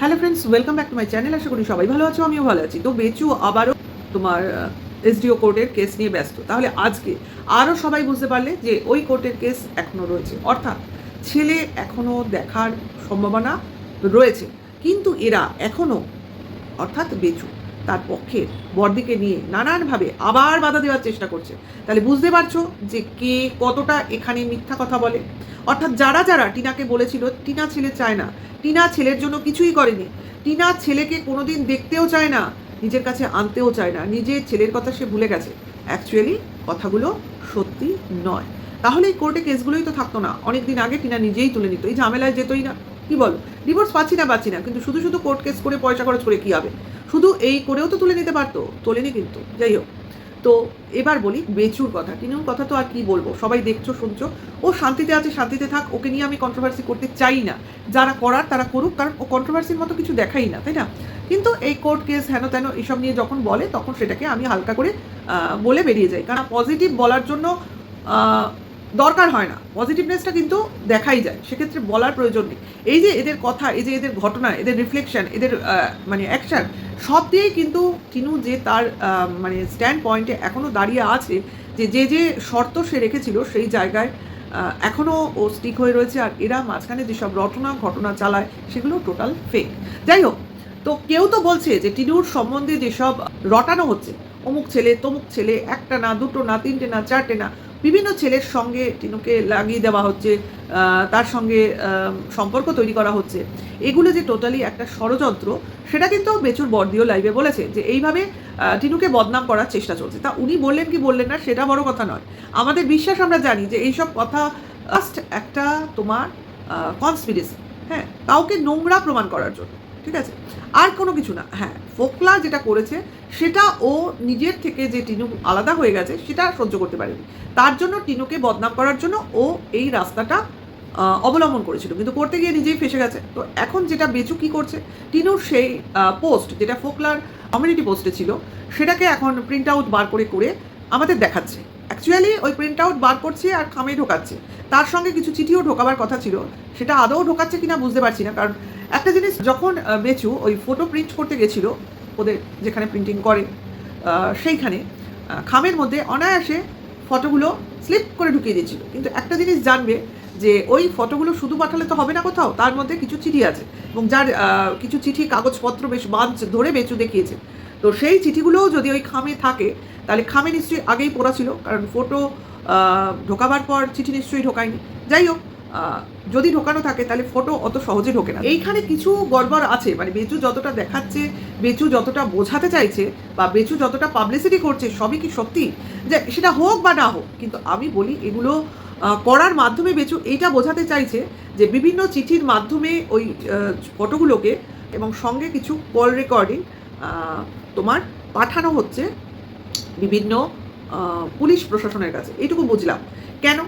Hello friends welcome back to my channel আশা করি সবাই ভালো আছো, আমিও ভালো আছি। তো বেচু, আবারও তোমার এসডিও কোর্টের কেস নিয়ে ব্যস্ত। তাহলে আজকে আরও সবাই বুঝতে পারলে যে ওই কোর্টের কেস এখনও রয়েছে। অর্থাৎ ছেলে এখনও দেখার সম্ভাবনা রয়েছে। কিন্তু এরা এখনও অর্থাৎ বেচু তার পক্ষে বর্দিকে নিয়ে নানানভাবে আবার বাধা দেওয়ার চেষ্টা করছে। তাহলে বুঝতে পারছ যে কে কতটা এখানে মিথ্যা কথা বলে? অর্থাৎ যারা যারা টিনাকে বলেছিল, টিনা ছেলে চায় না। টিনা ছেলের জন্য কিছুই করেনি। টিনা ছেলেকে কোনোদিন দেখতেও চায় না, নিজের কাছে আনতেও চায় না। নিজের ছেলের কথা সে ভুলে গেছে। অ্যাকচুয়ালি কথাগুলো সত্যি নয়। তাহলে এই কোর্টে কেসগুলোই তো থাকতো না। অনেক দিন আগে টিনা নিজেই তুলে নিত। এই ঝামেলায় যেতই না। কি বলো? ডিভোর্স পাচ্ছি না পাচ্ছি না, কিন্তু শুধু শুধু কোর্ট কেস করে, পয়সা খরচ করে কি হবে? শুধু এই করেও তো তুলে নিতে পারতো, তোলেনি কিন্তু, যাই হোক। তো এবার বলি, বেচুর কথা। টিনুর কথা তো আর কি বলব? সবাই দেখছ, শুনছো। ও শান্তিতে আছে, শান্তিতে থাক, ওকে নিয়ে আমি কন্ট্রোভার্সি করতে চাই না। যারা করার, তারা করুক, কারণ ও কন্ট্রোভার্সির মতো কিছু দেখাই না, তাই না? কিন্তু এই কোর্ট কেস হেন তেন, এসব নিয়ে যখন বলে, তখন সেটাকে আমি হালকা করে বলে বেরিয়ে যাই। কারণ পজিটিভ বলার জন্য দরকার হয় না। পজিটিভনেসটা কিন্তু দেখাই যায়, সেক্ষেত্রে বলার প্রয়োজন নেই। এই যে এদের কথা, এই যে এদের ঘটনা, এদের রিফ্লেকশন এদের মানে অ্যাকশন সব দিয়েই কিন্তু টিনু যে তার মানে স্ট্যান্ড পয়েন্টে এখনও দাঁড়িয়ে আছে, যে যে যে শর্ত সে রেখেছিল সেই জায়গায় এখনও ও স্টিক হয়ে রয়েছে আর এরা মাঝখানে যেসব রটনা, ঘটনা চালায়, সেগুলো টোটাল ফেক যাই হোক, তো কেউ তো বলছে যে টিনুর সম্বন্ধে যেসব রটানো হচ্ছে, অমুক ছেলে, তমুক ছেলে, একটা না, দুটো না, তিনটে না, চারটে না বিভিন্ন ছেলের সঙ্গে টিনুকে লাগিয়ে দেওয়া হচ্ছে তার সঙ্গে সম্পর্ক তৈরি করা হচ্ছে। এগুলো যে টোটালি একটা ষড়যন্ত্র, সেটা কিন্তু বেচুর বর্দিও লাইভে বলেছে যে এইভাবে টিনুকে বদনাম করার চেষ্টা চলছে। তা উনি বললেন কি বললেন না, সেটা বড় কথা নয়। আমাদের বিশ্বাস আমরা জানি যে এইসব কথা জাস্ট একটা তোমার কনস্পিরেসি হ্যাঁ? কাউকে নোংরা প্রমাণ করার জন্য, ঠিক আছে? আর কোনো কিছু না। হ্যাঁ ফোকলা যেটা করেছে, সেটা ও নিজের থেকে যে টিনু আলাদা হয়ে গেছে, সেটা সহ্য করতে পারেনি। তার জন্য টিনুকে বদনাম করার জন্য ও এই রাস্তাটা অবলম্বন করেছিল। কিন্তু করতে গিয়ে নিজেই ফেসে গেছে। তো এখন যেটা বেচু কি করছে, টিনুর সেই পোস্ট যেটা ফোকলার কমিউনিটি পোস্টে ছিল, সেটাকে এখন প্রিন্ট আউট বার করে করে আমাদের দেখাচ্ছে। অ্যাকচুয়ালি ওই প্রিন্ট আউট বার করছে আর খামে ঢোকাচ্ছে। তার সঙ্গে কিছু চিঠিও ঢোকাবার কথা ছিল। সেটা আদৌ ঢোকাচ্ছে কিনা বুঝতে পারছি না। কারণ একটা জিনিস যখন বেচু ওই ফটো প্রিন্ট করতে গেছিল, ওদের যেখানে প্রিন্টিং করে সেইখানে খামের মধ্যে অনায়াসে ফটোগুলো স্লিপ করে ঢুকিয়ে দিয়েছিল। কিন্তু একটা জিনিস জানবে যে ওই ফটোগুলো শুধু পাঠালে তো হবে না কোথাও, তার মধ্যে কিছু চিঠি আছে। এবং যার কিছু চিঠি, কাগজপত্র বেশ বাঁধ ধরে বেচু দেখিয়েছে। তো সেই চিঠিগুলোও যদি ওই খামে থাকে, তাহলে খামে নিশ্চয়ই আগেই পড়া ছিল। কারণ ফটো ঢোকাবার পর চিঠি নিশ্চয়ই ঢোকায়নি। যাই হোক যদি ঢোকানো থাকে, তাহলে ফটো অত সহজে ঢোকে না। এইখানে কিছু গড়বড় আছে মানে বেচু যতটা দেখাচ্ছে, বেচু যতটা বোঝাতে চাইছে, বা বেচু যতটা পাবলিসিটি করছে, সবই কি সত্যি? যে সেটা হোক বা না হোক, কিন্তু আমি বলি এগুলো করার মাধ্যমে বেচু এইটা বোঝাতে চাইছে যে বিভিন্ন চিঠির মাধ্যমে ওই ফটোগুলোকে এবং সঙ্গে কিছু কল রেকর্ডিং তোমার পাঠানো হচ্ছে বিভিন্ন পুলিশ প্রশাসনের কাছে। এইটুকু বুঝলাম। কেন?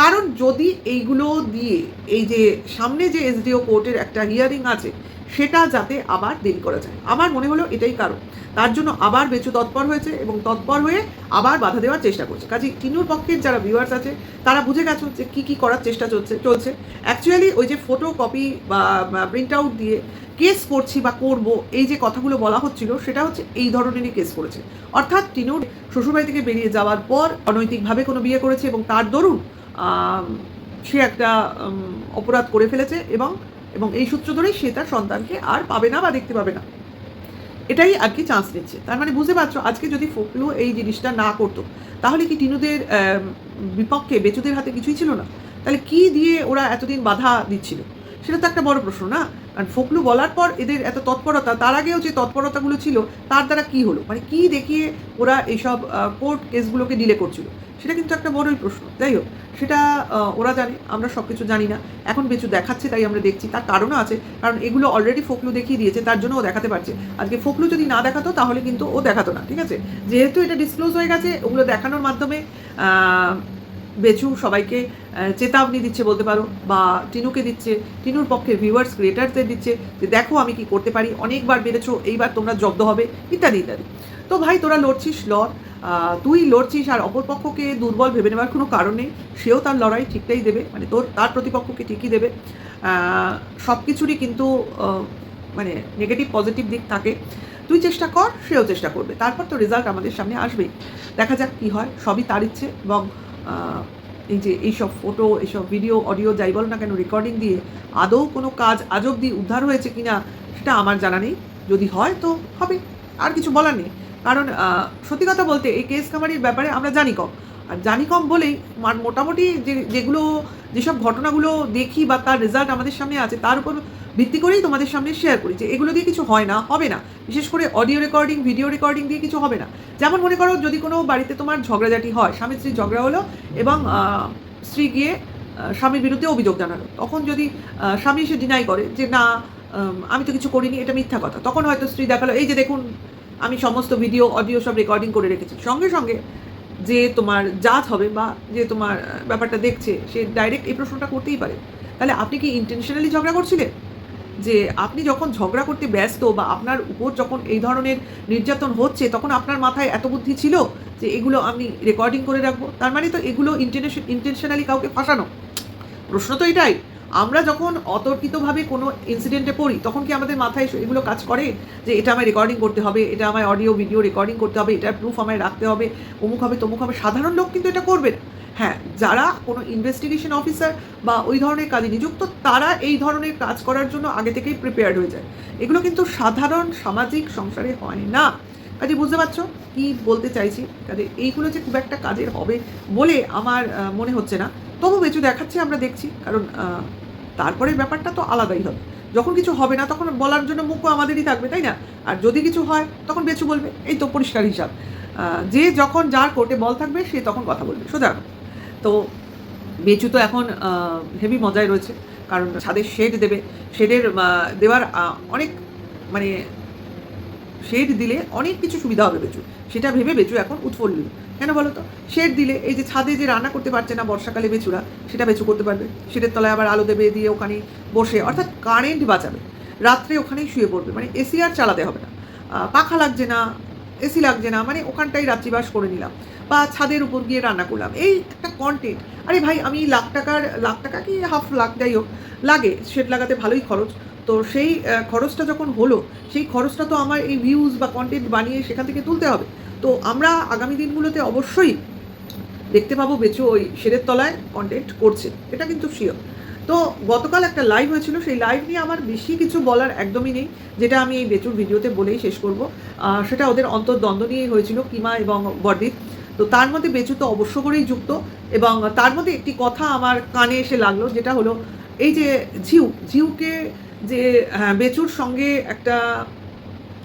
কারণ যদি এইগুলো দিয়ে এই যে সামনে যে এসডিও কোর্টের একটা হিয়ারিং আছে, সেটা যাতে আবার দেরি করা যায়। আমার মনে হলো এটাই কারণ। তার জন্য আবার বেচু তৎপর হয়েছে এবং তৎপর হয়ে আবার বাধা দেওয়ার চেষ্টা করছে। কাজে টিনুর পক্ষের যারা ভিউয়ার্স আছে, তারা বুঝে গেছো যে কী কী করার চেষ্টা চলছে চলছে। অ্যাকচুয়ালি ওই যে ফটো কপি বা প্রিন্ট আউট দিয়ে কেস করছি বা করব, এই যে কথাগুলো বলা হচ্ছিল, সেটা হচ্ছে এই ধরনেরই কেস করেছে। অর্থাৎ টিনুর শ্বশুরবাড়ি থেকে বেরিয়ে যাওয়ার পর অনৈতিকভাবে কোনো বিয়ে করেছে এবং তার দরুন সে একটা অপরাধ করে ফেলেছে এবং এবং এই সূত্র ধরেই সে তার সন্তানকে আর পাবে না বা দেখতে পাবে না। এটাই আর কি চান্স নিচ্ছে। তার মানে বুঝতে পারছ, আজকে যদি ফকলু এই জিনিসটা না করতো, তাহলে কি টিনুদের বিপক্ষে বেচুদের হাতে কিছুই ছিল না? তাহলে কি দিয়ে ওরা এতদিন বাধা দিচ্ছিল? সেটা তো একটা বড় প্রশ্ন না? কারণ ফকলু বলার পর এদের এত তৎপরতা, তার আগেও যে তৎপরতাগুলো ছিল, তার দ্বারা কি হলো? মানে কি দেখিয়ে ওরা এইসব কোর্ট কেসগুলোকে ডিলে করছিল? সেটা কিন্তু একটা বড়ই প্রশ্ন। যাই হোক সেটা ওরা জানে, আমরা সব কিছু জানি না। এখন বেচু দেখাচ্ছে, তাই আমরা দেখছি। তার কারণও আছে, কারণ এগুলো অলরেডি ফকলু দেখিয়ে দিয়েছে, তার জন্য ও দেখাতে পারছে। আজকে ফকলু যদি না দেখাতো, তাহলে কিন্তু ও দেখাতো না, ঠিক আছে? যেহেতু এটা ডিসক্লোজ হয়ে গেছে, ওগুলো দেখানোর মাধ্যমে বেচু সবাইকে চেতাবনী দিচ্ছে বলতে পারো, বা টিনুকে দিচ্ছে, টিনুর পক্ষে ভিউয়ার্স ক্রিয়েটারদের দিচ্ছে, যে দেখো আমি কি করতে পারি, অনেকবার বেড়েছো, এইবার তোমরা জব্দ হবে, ইত্যাদি ইত্যাদি। তো ভাই, তোরা লড়ছিস, লড়। তুই লড়ছিস আর অপরপক্ষকে দুর্বল ভেবে নেওয়ার কোনো কারণ নেই, সেও তার লড়াই ঠিকটাই দেবে মানে তোর, তার প্রতিপক্ষকে ঠিকই দেবে। সব কিছুরই কিন্তু মানে নেগেটিভ পজিটিভ দিক থাকে। তুই চেষ্টা কর, সেও চেষ্টা করবে। তারপর তো রেজাল্ট আমাদের সামনে আসবেই। দেখা যাক কী হয়, সবই তার ইচ্ছে, এবং এই যে এইসব ফটো এইসব ভিডিও অডিও যাই বলো না কেন রেকর্ডিং দিয়ে আদৌ কোনো কাজ আজ অব্দি উদ্ধার হয়েছে কি না সেটা আমার জানা নেই। যদি হয় তো হবে, আর কিছু বলার নেই। কারণ সত্যি কথা বলতে এই কেস কামারির ব্যাপারে আমরা জানি কম। আর জানি কম বলেই মোটামুটি যে, যেগুলো, যেসব ঘটনাগুলো দেখি বা তার রেজাল্ট আমাদের সামনে আছে, তার উপর ভিত্তি করেই তোমাদের সামনে শেয়ার করি যে, এগুলো দিয়ে কিছু হয় না, হবে না। বিশেষ করে অডিও রেকর্ডিং ভিডিও রেকর্ডিং দিয়ে কিছু হবে না। যেমন মনে করো, যদি কোনো বাড়িতে তোমার ঝগড়াঝাটি হয় স্বামী স্ত্রী ঝগড়া হলো এবং স্ত্রী গিয়ে স্বামীর বিরুদ্ধে অভিযোগ জানালো, তখন যদি স্বামী এসে ডিনাই করে যে, না আমি তো কিছু করিনি, এটা মিথ্যা কথা। তখন হয়তো স্ত্রী দেখাল, এই যে দেখুন, আমি সমস্ত ভিডিও অডিও সব রেকর্ডিং করে রেখেছি। সঙ্গে সঙ্গে যে তোমার জাজ হবে বা যে তোমার ব্যাপারটা দেখছে, সে ডাইরেক্ট এই প্রশ্নটা করতেই পারে। তাহলে আপনি কি ইন্টেনশনালি ঝগড়া করছিলেন? যে আপনি যখন ঝগড়া করতে ব্যস্ত বা আপনার উপর যখন এই ধরনের নির্যাতন হচ্ছে, তখন আপনার মাথায় এত বুদ্ধি ছিল যে এগুলো আমি রেকর্ডিং করে রাখব? তার মানে তো এগুলো ইন্টেনশন ইন্টেনশনালি কাউকে ফাঁসানো। প্রশ্ন তো এটাই। আমরা যখন অতর্কিতভাবে কোনো ইনসিডেন্টে পড়ি, তখন কি আমাদের মাথায় এগুলো কাজ করে? যে এটা আমায় রেকর্ডিং করতে হবে, এটা আমায় অডিও ভিডিও রেকর্ডিং করতে হবে, এটার প্রুফ আমায় রাখতে হবে, অমুক হবে, তমুক হবে। সাধারণ লোক কিন্তু এটা করবে না। হ্যাঁ যারা কোনো ইনভেস্টিগেশন অফিসার বা ওই ধরনের কাজে নিযুক্ত, তারা এই ধরনের কাজ করার জন্য আগে থেকেই প্রিপেয়ার্ড হয়ে যায়। এগুলো কিন্তু সাধারণ সামাজিক সংসারে হয় না। কাজে বুঝতে পারছ? কি বলতে চাইছি? কাজে এইগুলো যে খুব একটা কাজের হবে বলে আমার মনে হচ্ছে না। তবু বেঁচু দেখাচ্ছে আমরা দেখছি। কারণ আহ, তারপরের ব্যাপারটা তো আলাদাই হবে। যখন কিছু হবে না তখন বলার জন্য মুখও আমাদেরই থাকবে তাই না? আর যদি কিছু হয় তখন বেঁচু বলবে। এই তো পরিষ্কার হিসাব। যে যখন যার কোর্টে বল থাকবে সে তখন কথা বলবে। সোজা। তো বেচু তো এখন হেভি মজায় রয়েছে। কারণ ছাদের শেড দেবে। শেডের দেওয়ার অনেক মানে শেড দিলে অনেক কিছু সুবিধা হবে বেচু। সেটা ভেবে বেচু এখন উৎফুল্ল। কেন বলো তো? শেড দিলে এই যে ছাদে যে রান্না করতে পারছে না বর্ষাকালে বেচুরা, সেটা বেচু করতে পারবে। শেডের তলায় আবার আলো দেবে, দিয়ে ওখানে বসে, অর্থাৎ কারেন্ট বাঁচাবে। রাত্রে ওখানেই শুয়ে পড়বে। মানে এসি আর চালাতে হবে না। পাখা লাগছে না এসি লাগছে না মানে ওখানটাই রাত্রিবাস করে নিলাম। বা ছাদের উপর গিয়ে রান্না করলাম। এই একটা কন্টেন্ট আরে ভাই, আমি লাখ টাকার, লাখ টাকা কি হাফ লাখ, যাই হোক, লাগে। শেড লাগাতে ভালোই খরচ। তো সেই খরচটা যখন হলো, সেই খরচটা তো আমার এই ভিউজ বা কন্টেন্ট বানিয়ে সেখান থেকে তুলতে হবে। তো আমরা আগামী দিনগুলোতে অবশ্যই দেখতে পাবো বেচু ওই শেরের তলায় কন্টেন্ট করছে। এটা কিন্তু শিওর তো গতকাল একটা লাইভ হয়েছিল, সেই লাইভ নিয়ে আমার বেশি কিছু বলার একদমই নেই, যেটা আমি এই বেচুর ভিডিওতে বলেই শেষ করব। সেটা ওদের অন্তর্দ্বন্দ্ব নিয়েই হয়েছিল, কিমা এবং বর্দিত তো তার মধ্যে বেচু তো অবশ্য করেই যুক্ত এবং তার মধ্যে একটি কথা আমার কানে এসে লাগল, যেটা হলো, এই যে ঝিউ ঝিউকে যে হ্যাঁ, বেচুর সঙ্গে একটা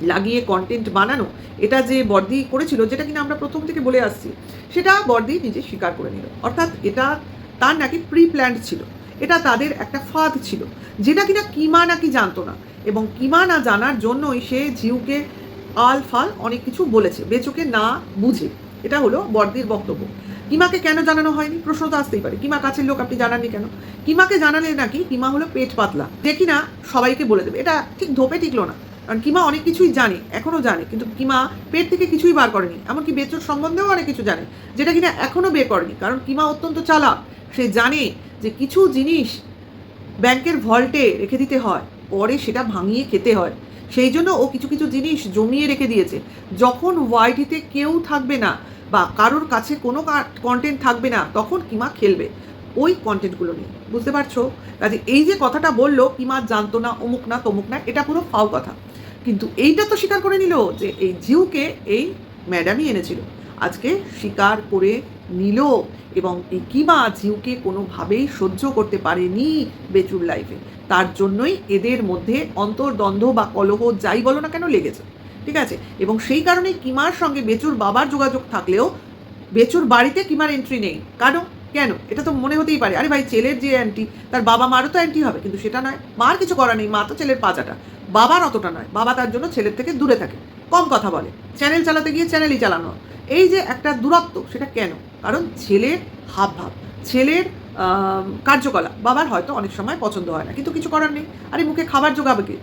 লাগিয়ে কন্টেন্ট বানানো এটা যে বর্দি করেছিল যেটা কিনা আমরা প্রথম থেকে বলে আসছি সেটা বর্দি নিজে স্বীকার করে নিল। অর্থাৎ এটা তার নাকি প্রি প্ল্যান্ড ছিল। এটা তাদের একটা ফাঁদ ছিল যেটা কিনা কিমা নাকি জানতো না। এবং কিমা না জানার জন্যই সে ঝিউকে আল ফাল অনেক কিছু বলেছে বেচুকে না বুঝে। এটা হলো বর্দির বক্তব্য। কিমাকে কেন জানানো হয়নি? প্রশ্ন তো আসতেই পারে। কিমা কাছের লোক আপনি জানাননি কেন? কিমাকে জানালে নাকি কিমা হলো পেট পাতলা? যে কিনা সবাইকে বলে দেবে। এটা ঠিক ধোপে টিকলো না। কারণ কিমা অনেক কিছুই জানে এখনও জানে। কিন্তু কিমা পেট থেকে কিছুই বার করেনি। এমনকি বেচুর সম্বন্ধেও অনেক কিছু জানে, যেটা কিনা এখনও বের করেনি। কারণ কিমা অত্যন্ত চালাক। সে জানে যে কিছু জিনিস ব্যাংকের ভল্টে রেখে দিতে হয়, পরে সেটা ভাঙিয়ে খেতে হয়। সেই জন্য ও কিছু কিছু জিনিস জমিয়ে রেখে দিয়েছে। যখন ওয়াইটিতে কেউ থাকবে না বা কারোর কাছে কোনো কন্টেন্ট থাকবে না, তখন কিমা খেলবে। ওই কন্টেন্টগুলো নিয়ে। বুঝতে পারছ? কাজে এই যে কথাটা বলল কিমা জানতো না, অমুক না, তমুক না, এটা পুরো ফাও কথা। কিন্তু এইটা তো স্বীকার করে নিল যে এই জিউকে এই ম্যাডামই এনেছিল। আজকে স্বীকার করে নিল এবং এই কিমা জিউকে কোনোভাবেই সহ্য করতে পারেনি বেচুর লাইফে তার জন্যই এদের মধ্যে অন্তর্দ্বন্দ্ব বা কলহ যাই বলো না কেন লেগেছে। ঠিক আছে? এবং সেই কারণে কিমার সঙ্গে বেচুর বাবার যোগাযোগ থাকলেও বেচুর বাড়িতে কিমার এন্ট্রি নেই। কেন? কেন? এটা তো মনে হতেই পারে। আরে ভাই, ছেলের যে অ্যান্টি তার বাবা মারও তো অ্যান্টি হবে, কিন্তু সেটা নয়। মার কিছু করা নেই, মা তো ছেলের পাজাটা। বাবার অতটা নয়। বাবা তার জন্য ছেলের থেকে দূরে থাকে। কম কথা বলে। চ্যানেল চালাতে গিয়ে চ্যানেলই চালানো। এই যে একটা দূরত্ব, সেটা কেন? কারণ ছেলের হাব ভাব ছেলের কার্যকলাপ বাবার হয়তো অনেক সময় পছন্দ হয় না, কিন্তু কিছু করার নেই। আরে মুখে খাবার জোগাবে কে?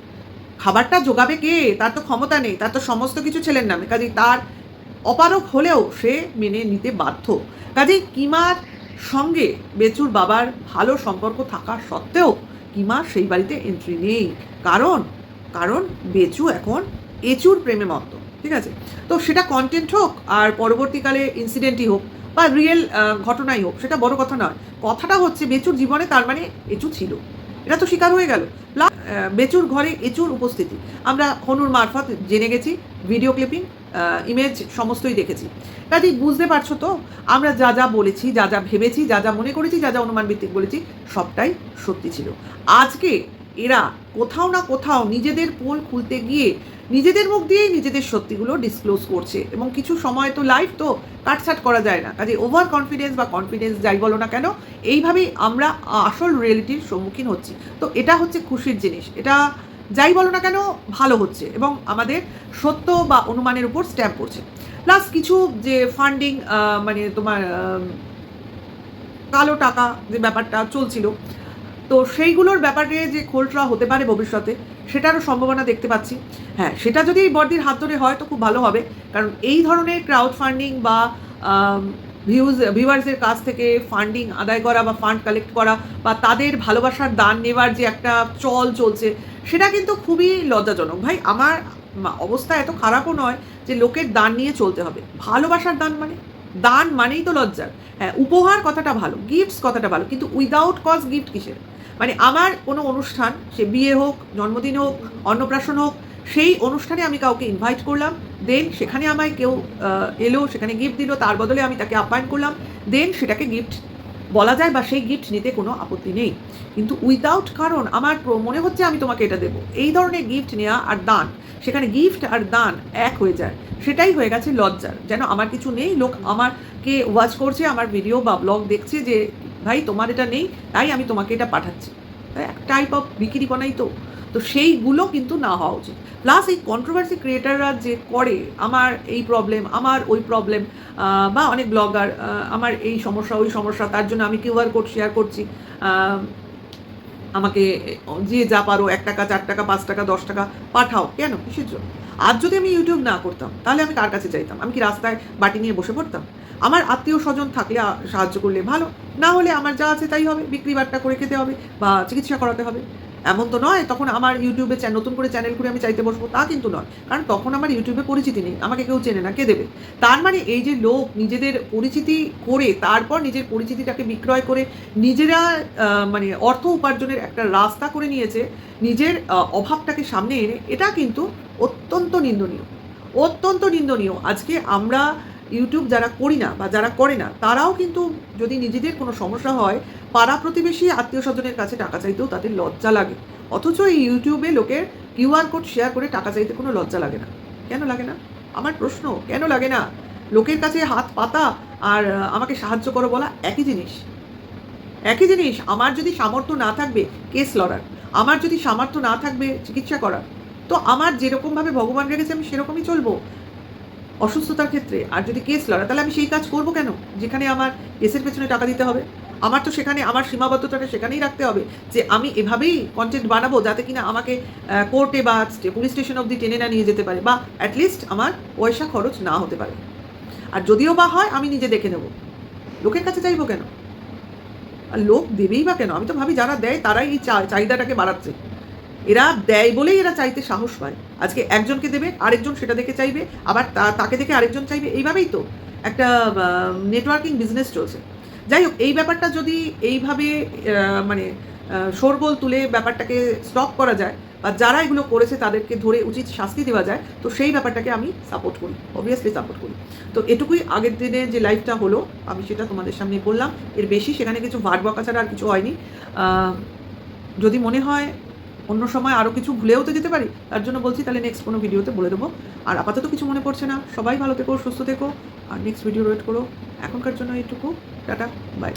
খাবারটা জোগাবে কে? তার তো ক্ষমতা নেই, তার তো সমস্ত কিছু ছেলের নামে। কাজেই তার অপারক হলেও সে মেনে নিতে বাধ্য। কাজেই কিমার সঙ্গে বেচুর বাবার ভালো সম্পর্ক থাকা সত্ত্বেও কিমার সেই বাড়িতে এন্ট্রি নেই। কারণ কারণ বেচু এখন এচুর প্রেমে মত্ত, ঠিক আছে? তো সেটা কন্টেন্ট হোক আর পরবর্তীকালে ইনসিডেন্টই হোক বা রিয়েল ঘটনাই হোক, সেটা বড় কথা নয়। কথাটা হচ্ছে বেচুর জীবনে তার মানে এচু ছিল। এটা তো স্বীকার হয়ে গেল। প্লাস বেচুর ঘরে এচুর উপস্থিতি। আমরা হনুর মারফত জেনে গেছি ভিডিও ক্লিপিং ইমেজ সমস্তই দেখেছি। কাজেই বুঝতে পারছ তো? আমরা যা যা বলেছি, যা যা ভেবেছি, যা যা মনে করেছি, যা যা অনুমান ভিত্তিক বলেছি, সবটাই সত্যি ছিল। আজকে এরা কোথাও না কোথাও নিজেদের পোল খুলতে গিয়ে নিজেদের মুখ দিয়েই নিজেদের সত্যিগুলো ডিসক্লোজ করছে। এবং কিছু সময় তো লাইফ তো কাটছাট করা যায় না। কাজে ওভার কনফিডেন্স বা কনফিডেন্স যাই বলো না কেন, এইভাবেই আমরা আসল রিয়েলিটির সম্মুখীন হচ্ছি। তো এটা হচ্ছে খুশির জিনিস। এটা যাই বলো না কেন, ভালো হচ্ছে এবং আমাদের সত্য বা অনুমানের উপর স্ট্যাম্প করছে। প্লাস কিছু যে ফান্ডিং মানে তোমার কালো টাকা যে ব্যাপারটা চলছিল তো সেইগুলোর ব্যাপারে যে খোলসা হতে পারে ভবিষ্যতে, সেটারও সম্ভাবনা দেখতে পাচ্ছি। হ্যাঁ সেটা যদি এই বর্দির হাত ধরে হয় তো খুব ভালো হবে। কারণ এই ধরনের ক্রাউড ফান্ডিং বা ভিউজ ভিউয়ার্সের কাছ থেকে ফান্ডিং আদায় করা বা ফান্ড কালেক্ট করা বা তাদের ভালোবাসার দান নেওয়ার যে একটা চল চলছে, সেটা কিন্তু খুবই লজ্জাজনক। ভাই, আমার অবস্থা এত খারাপও নয় যে লোকের দান নিয়ে চলতে হবে। ভালোবাসার দান মানে? দান মানেই তো লজ্জার। হ্যাঁ উপহার কথাটা ভালো গিফটস কথাটা ভালো, কিন্তু উইদাউট কজ গিফট কিসের? মানে আমার কোনো অনুষ্ঠান, সে বিয়ে হোক, জন্মদিন হোক, অন্নপ্রাশন হোক, সেই অনুষ্ঠানে আমি কাউকে ইনভাইট করলাম। দেন সেখানে আমায় কেউ এলো, সেখানে গিফট দিল, তার বদলে আমি তাকে আপ্যায়ন করলাম। দেন সেটাকে গিফট বলা যায় বা সেই গিফট নিতে কোনো আপত্তি নেই। কিন্তু উইদাউট কারণ, আমার মনে হচ্ছে আমি তোমাকে এটা দেবো। এই ধরনের গিফট নেওয়া আর দান, সেখানে গিফট আর দান এক হয়ে যায়। সেটাই হয়ে গেছে লজ্জার। যেন আমার কিছু নেই, লোক আমারকে ওয়াচ করছে, আমার ভিডিও বা ব্লগ দেখছে যে ভাই, তোমার এটা নেই, তাই আমি তোমাকে এটা পাঠাচ্ছি। টাইপ অফ বিক্রি বিক্রিপনাই তো। তো সেইগুলো কিন্তু না হওয়া উচিত। প্লাস এই কন্ট্রোভার্সি ক্রিয়েটাররা যে করে, আমার এই প্রবলেম আমার ওই প্রবলেম বা অনেক ব্লগার আমার এই সমস্যা, ওই সমস্যা, তার জন্য আমি কিউআর কোড শেয়ার করছি আমাকে, যে যা পারো, এক টাকা, চার টাকা, পাঁচ টাকা, দশ টাকা পাঠাও। কেন? কিসের জন্য? আজ যদি আমি ইউটিউব না করতাম, তাহলে আমি কার কাছে চাইতাম আমি কি রাস্তায় বাটি নিয়ে বসে পড়তাম? আমার আত্মীয় স্বজন থাকলে সাহায্য করলে ভালো। না হলে আমার যা আছে তাই হবে, বিক্রি বাট্টা করে খেতে হবে বা চিকিৎসা করাতে হবে। এমন তো নয়, তখন আমার ইউটিউবে নতুন করে চ্যানেল করে আমি চাইতে বসবো, তা কিন্তু নয়। কারণ তখন আমার ইউটিউবে পরিচিতি নেই, আমাকে কেউ চেনে না, কে দেবে? তার মানে এই যে লোক নিজেদের পরিচিতি করে, তারপর নিজের পরিচিতিটাকে বিক্রয় করে, নিজেরা মানে অর্থ উপার্জনের একটা রাস্তা করে নিয়েছে, নিজের অভাবটাকে সামনে এনে, এটা কিন্তু অত্যন্ত নিন্দনীয়। অত্যন্ত নিন্দনীয়। আজকে আমরা ইউটিউব যারা করি না বা যারা করে না, তারাও কিন্তু যদি নিজেদের কোনো সমস্যা হয়, পাড়া প্রতিবেশী আত্মীয় স্বজনের কাছে টাকা চাইতেও তাদের লজ্জা লাগে। অথচ এই ইউটিউবে লোকের কিউআর কোড শেয়ার করে টাকা চাইতে কোনো লজ্জা লাগে না। কেন লাগে না? আমার প্রশ্ন, কেন লাগে না? লোকের কাছে হাত, পাতা আর আমাকে সাহায্য করো বলা একই জিনিস। একই জিনিস, আমার যদি সামর্থ্য না থাকবে কেস লড়ার, আমার যদি সামর্থ্য না থাকবে চিকিৎসা করার, তো আমার যেরকমভাবে ভগবান রেখেছে আমি সেরকমই চলবো। অসুস্থতার ক্ষেত্রে। আর যদি কেস লড়া তাহলে আমি সেই কাজ করব কেন? যেখানে আমার কেসের পেছনে টাকা দিতে হবে। আমার তো সেখানে, আমার সীমাবদ্ধতাটা সেখানেই রাখতে হবে যে আমি এভাবেই কন্টেন্ট বানাবো যাতে কিনা আমাকে কোর্টে বা পুলিশ স্টেশন অবধি টেনে না নিয়ে যেতে পারে বা অ্যাটলিস্ট আমার পয়সা খরচ না হতে পারে। আর যদিও বা হয়, আমি নিজে দেখে নেব। লোকের কাছে চাইব কেন? আর লোক দেবেই বা কেন? আমি তো ভাবি যারা দেয়, তারাই এই চাহিদাটাকে বাড়াচ্ছে। এরা দেয় বলেই এরা চাইতে সাহস পায়। আজকে একজনকে দেবে, আরেকজন সেটা দেখে চাইবে, আবার তাকে দেখে আরেকজন চাইবে, এইভাবেই তো একটা নেটওয়ার্কিং বিজনেস চলছে। যাই হোক, এই ব্যাপারটা যদি এইভাবে মানে শোরগোল তুলে ব্যাপারটাকে স্টপ করা যায় বা যারা এগুলো করেছে তাদেরকে ধরে উচিত শাস্তি দেওয়া যায়, তো সেই ব্যাপারটাকে আমি সাপোর্ট করি অবভিয়াসলি সাপোর্ট করি। তো এটুকুই আগের দিনে যে লাইফটা হলো, আমি সেটা তোমাদের সামনে বললাম। এর বেশি সেখানে কিছু ভাট বকা ছাড়া আর কিছু হয়নি। যদি মনে হয় অন্য সময় আরও কিছু ভুলেও তো যেতে পারি, তার জন্য বলছি তাহলে নেক্সট কোনো ভিডিওতে বলে দেবো। আর আপাতত কিছু মনে পড়ছে না, সবাই ভালো থেকো, সুস্থ থেকো, আর নেক্সট ভিডিও ওয়েট করো। এখনকার জন্য এইটুকু, টাটা বাই